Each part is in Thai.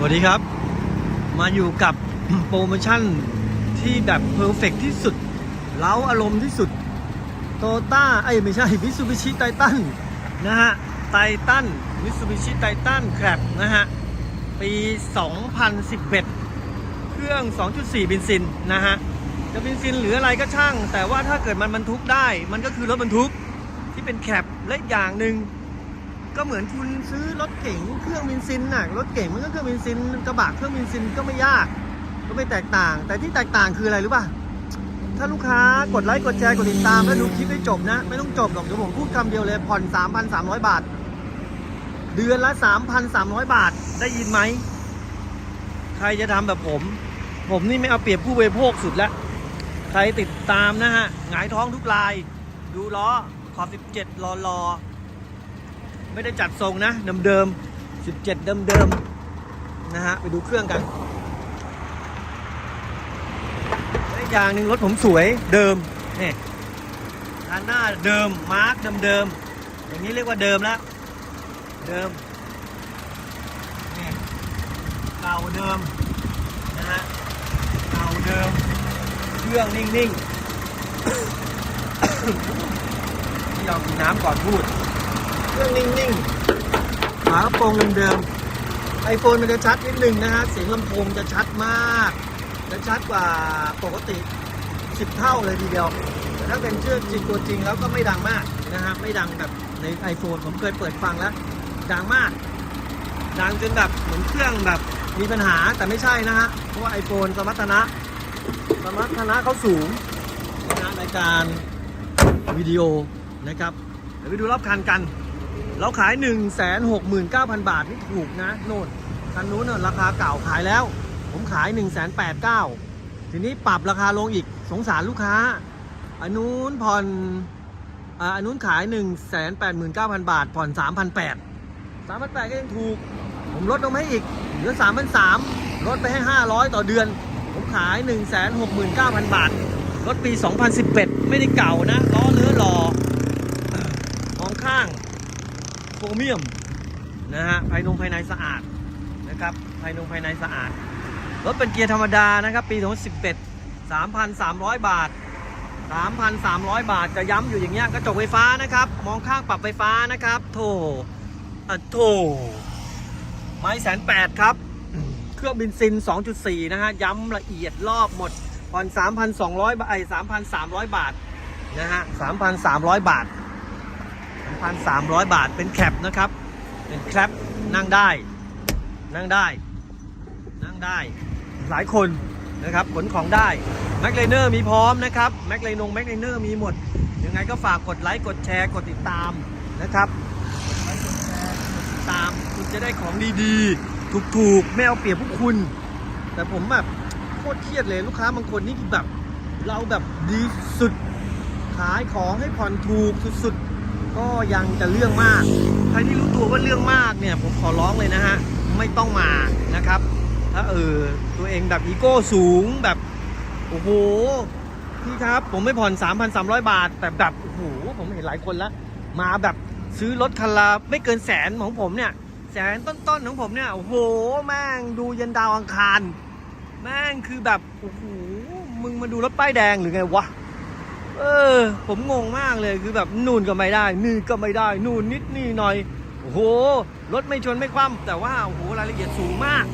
สวัสดีครับ มาอยู่กับโปรโมชั่นที่แบบเพอร์เฟกที่สุด เล้าอารมณ์ที่สุดโตต้าไอ้ไม่ใช่มิ t ซูบิชิไททันนะฮะไททันมิ t ซูบิชิไททันแครบนะฮะ ปี 2011 เครื่อง 2.4เบนซินนะฮะ จะเบนซินหรืออะไรก็ช่าง แต่ว่าถ้าเกิดมันบรรทุกได้ มันก็คือรถบรรทุกที่เป็นแคปและอย่างหนึ่ง ก็เหมือนคุณซื้อรถเก๋งเครื่องเบนซินน่ะรถเก๋งมันก็เครื่องเบนซินกระบะเครื่องเบนซินก็ไม่ยาก ก็ไม่แตกต่าง แต่ที่แตกต่างคืออะไรรู้ป่ะถ้าลูกค้ากดไลค์กดแชร์กดติดตามแล้วดูคลิปให้จบนะ ไม่ต้องจบหรอกเดี๋ยวผมพูดคำเดียวเลยผ่อน 3,300 บาท เดือนละ 3,300 บาทได้ยินไหม ใครจะทำแบบผม ผมนี่ไม่เอาเปรียบผู้บริโภคสุดแล้ว ใครติดตามนะฮะหงายท้องทุกลาย ดูล้อขอบ 17รอรอ ไม่ได้จัดทรงนะเดิมๆ17 เดิมๆนะฮะไปดูเครื่องกันและอีกอย่างหนึ่งรถผมสวยเดิมนี่ด้านหน้าเดิมมาร์กเดิมๆอย่างนี้เรียกว่าเดิมแล้วเดิมนี่เก่าเดิมนะฮะเก่าเดิมเครื่องนิ่งๆที่ยอมกินน้ำก่อนพูด เครื่องนิ่งๆฝากระโปรงเดิมๆไอโฟนมันจะชัดนิดนึงนะฮะเสียงลำโพงจะชัดมากจะชัดกว่าปกติ 10 เท่าเลยทีเดียว แต่ถ้าเป็นเชื่อจริงตัวจริงแล้วก็ไม่ดังมากนะฮะไม่ดังแบบใน iPhone ผมเคยเปิดฟังแล้ว ดังมาก ดังจนแบบเหมือนเครื่องแบบมีปัญหาแต่ไม่ใช่นะฮะ เพราะว่า iPhone สมรรถนะสมรรถนะเขาสูงนะในการวิดีโอนะครับ เดี๋ยวไปดูรอบคันกัน เราขาย 1 6 9 0 0 0 บาทนี่ถูกนะโน่นคันนู้นน่ะราคาเก่าขายแล้ว ผมขาย 1 8 9 0 0ทีนี้ปรับราคาลงอีกสงสารลูกค้าอันนู้นผ่อนอ่าอันนู้นขาย 1 8 9 0 0 0 บาท ผ่อน 3,800 3,800ก็ยังถูก ผมลดลงมาให้อีกเหลือ 3,300ลดไปให้ 500 ต่อเดือน ผมขาย 169,000 บาทรถปี 2011 ไม่ได้เก่านะล้อมองข้าง โครเมียมนะฮะภายนงภายในสะอาดนะครับภายนงภายในสะอาด รถเป็นเกียร์ธรรมดานะครับ ปี 2011 3,300 บาท 3,300 บาทจะย้ำอยู่อย่างเงี้ยกระจกไฟฟ้านะครับ มองข้างปรับไฟฟ้านะครับ โถอะโถไม้แสนแปดครับ เครื่องบินซิน 2.4 นะฮะ ย้ำละเอียดรอบหมดผ่อน3,200 บาทไอ้3,300 บาทนะฮะ 3,300 บาท 3,300 บาทเป็นแคปนะครับ เป็นแคปนั่งได้ นั่งได้ นั่งได้ หลายคนนะครับขนของได้แม็กไลเนอร์มีพร้อมนะครับแม็กไลนงแม็กไลเนอร์มีหมด ยังไงก็ฝากกดไลค์กดแชร์กดติดตามนะครับกดไลค์กดแชร์กดติดตามคุณจะได้ของดีๆ ถูกๆ ไม่เอาเปรียบพวกคุณ แต่ผมแบบโคตรเครียดเลยลูกค้าบางคนนี่แบบ เราแบบดีสุด ขายของให้ผ่อนถูกสุดๆ ก็ยังจะเรื่องมาก ใครที่รู้ตัวว่าเรื่องมากเนี่ย ผมขอร้องเลยนะฮะ ไม่ต้องมานะครับ ถ้าเออตัวเองแบบอีโก้สูงแบบ โอ้โหพี่ครับผมไม่ผ่อน 3,300 บาท แต่แบบโอ้โหผมเห็นหลายคนแล้ว มาแบบซื้อรถคันละไม่เกินแสนของผมเนี่ยแสนต้นๆของผมเนี่ยโอ้โหแม่งดูยันดาวอังคาร แม่งคือแบบโอ้โหมึงมาดูรถป้ายแดงหรือไงวะ เออ ผมงงมากเลยคือแบบนู่นก็ไม่ได้ นี่ก็ไม่ได้ นู่นนิดนี่หน่อย โอ้โห รถไม่ชนไม่คว่ำแต่ว่าโอ้โหรายละเอียดสูงมาก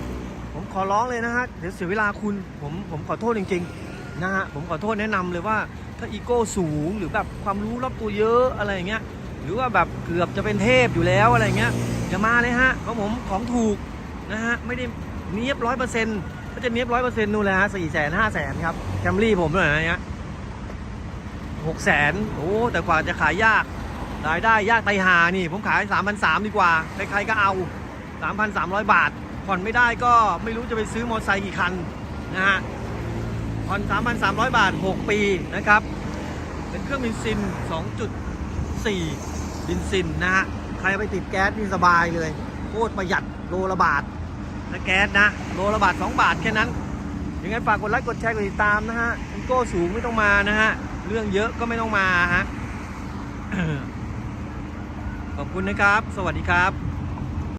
ผมขอร้องเลยนะฮะเดี๋ยวเสียเวลาคุณผมผมขอโทษจริงๆนะฮะผมขอโทษแนะนำเลยว่าถ้าอีโก้สูงหรือแบบความรู้รอบตัวเยอะอะไรอย่างเงี้ยหรือว่าแบบเกือบจะเป็นเทพอยู่แล้วอะไรเงี้ยอย่ามาเลยฮะเพราะผมของถูกนะฮะไม่ได้เนียบร้อยเปอร์เซ็นต์ก็จะเนียบร้อยเปอร์เซ็นต์นู่นเลยฮะสี่แสนห้าแสนครับแคมรี่ผมเลยนะเนี้ย หกแสนโอ้แต่กว่าจะขายยากรายได้ยากไตหานี่ ผมขายสามพันสามดีกว่า ใครๆก็เอาสามพันสามร้อยบาท ผ่อนไม่ได้ก็ไม่รู้จะไปซื้อมอเตอร์ไซค์กี่คันนะฮะ ผ่อน 3,300 บาท 6 ปีนะครับ เป็นเครื่องบินซิน 2.4 บินซินนะฮะ ใครไปติดแก๊สนี่สบายเลย โคตรประหยัดโลละบาทนะแก๊สนะ โลละบาท 2 บาทแค่นั้น ยังไงฝากกดไลค์กดแชร์กดติดตามนะฮะอีโก้สูงไม่ต้องมานะฮะ เรื่องเยอะก็ไม่ต้องมาฮะ ขอบคุณนะครับ สวัสดีครับ